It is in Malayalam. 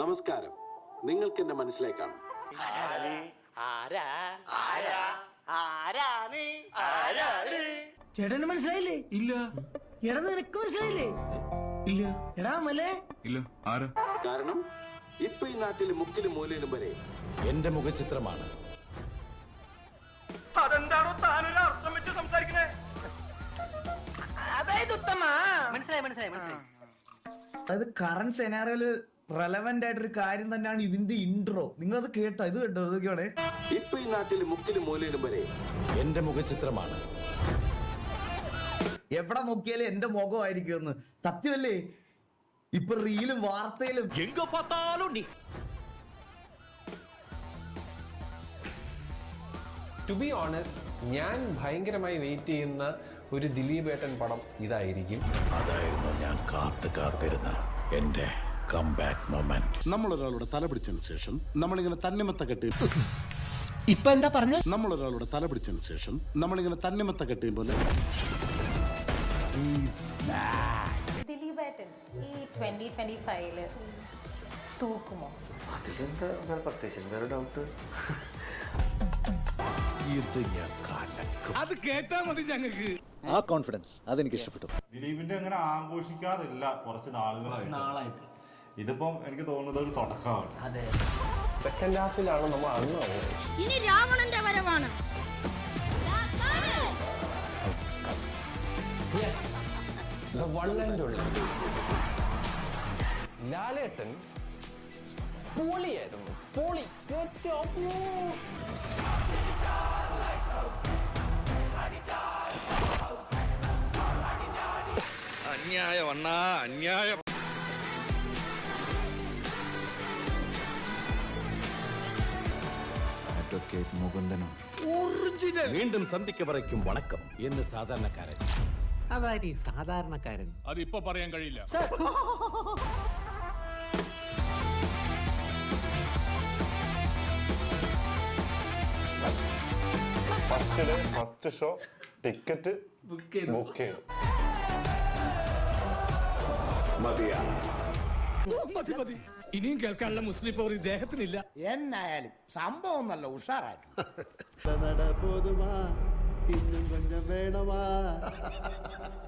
നമസ്കാരം. നിങ്ങൾക്ക് എന്നെ മനസ്സിലേക്കാണ് ആരാ? ആരാ? ആരാണ്? ആരാണ് ചേട്ടന് മനസ്സിലായില്ലേ? ഇല്ല. എടാ നിനക്ക് മനസ്സിലായില്ലേ? ഇല്ല. എടാ മലേ. ഇല്ല. ആരാ? കാരണം ഇപ്പൊ ഈ നാട്ടിൽ മുക്കിലും മൂലയിലും വരെ എന്റെ മുഖചിത്രമാണ്. അതെന്താണോ താനൊരു അർത്ഥം വെച്ച് സംസാരിക്കണേ മനസ്സിലായി മനസ്സിലായി മനസ്സിലായി. അതായത് കറന്റ് സെനാറിയോയിൽ റെലവെന്റ് ആയിട്ടൊരു കാര്യം തന്നെയാണ് ഇതിന്റെ ഇൻട്രോ നിങ്ങൾ അത് കേട്ട? ഇത് കേട്ടോ? ഇതൊക്കെയാണ് ഇപ്പൊ ഈ നാട്ടിൽ മുക്കിലും മൂലയിലും വരെ എന്റെ മുഖചിത്രമാണ്. എവിടെ നോക്കിയാലും എന്റെ മുഖമായിരിക്കും എന്ന് സത്യമല്ലേ? ഇപ്പൊ റീലും വാർത്തയിലും. എങ്ക പത്താലും നീ ടു ബി ഓണസ്റ്റ് ഞാൻ ഭയങ്കരമായി വെയിറ്റ് ചെയ്യുന്ന ഒരു ദിലീപേട്ടൻ പടം ഇതായിരിക്കും. അതായിരുന്നു ഞാൻ കാത്തു കാത്തിരുന്ന എന്റെ കംബാക്ക് മൊമെന്റ് നമ്മൾ ഒരാളുടെ തല പിടിച്ചതിന് ശേഷം നമ്മളിങ്ങനെ തന്നിമത്ത കെട്ടി ഇപ്പൊ എന്താ പറഞ്ഞ? നമ്മൾ ഒരാളുടെ തല പിടിച്ചതിന് ശേഷം നമ്മളിങ്ങനെ തന്നിമത്ത കെട്ടിയും പോലെ ദിലീപേട്ടൻ ഈ ട്വന്റി ട്വന്റി ഫൈവിൽ തൂക്കുമോ? ഇത് ഞാൻ കലക്കും. അത് കേട്ടാ മതി ഞങ്ങൾക്ക് ആ കോൺഫിഡൻസ് അതെനിക്ക് ഇഷ്ടപ്പെട്ടു. ദിലീപിന്റെ അങ്ങനെ ആഘോഷിക്കാറില്ല കുറച്ച് നാളുകളായിട്ട്. ഇതിപ്പം എനിക്ക് തോന്നുന്നത് ഒരു തുടക്കമാണ്. സെക്കൻഡ് ഹാഫിലാണ് നമ്മൾ അന്ന് ഇനി രാവണന്റെ വരവാണ്. ലാലേട്ടൻ പൊളിയായിരുന്നു. പൊളി. അന്യായം അണ്ണാ അന്യായം. അഡ്വക്കേറ്റ് മുകുന്ദനും വീണ്ടും സന്ധിക്ക് പറയ്ക്കും വണക്കം എന്ന് സാധാരണക്കാരൻ. അതാരി സാധാരണക്കാരൻ. അതിപ്പോ പറയാൻ കഴിയില്ല. First day first show ticket book ചെയ്തു. മതി മതി. ഇനിയും കേൾക്കാനുള്ള മുസ്ലിം പവർ ഇദ്ദേഹത്തിനില്ല. എന്നായാലും സംഭവം നല്ല ഉഷാറായിട്ട്. പോതുമാ ഇന്നും കൊഞ്ചം വേണമാ.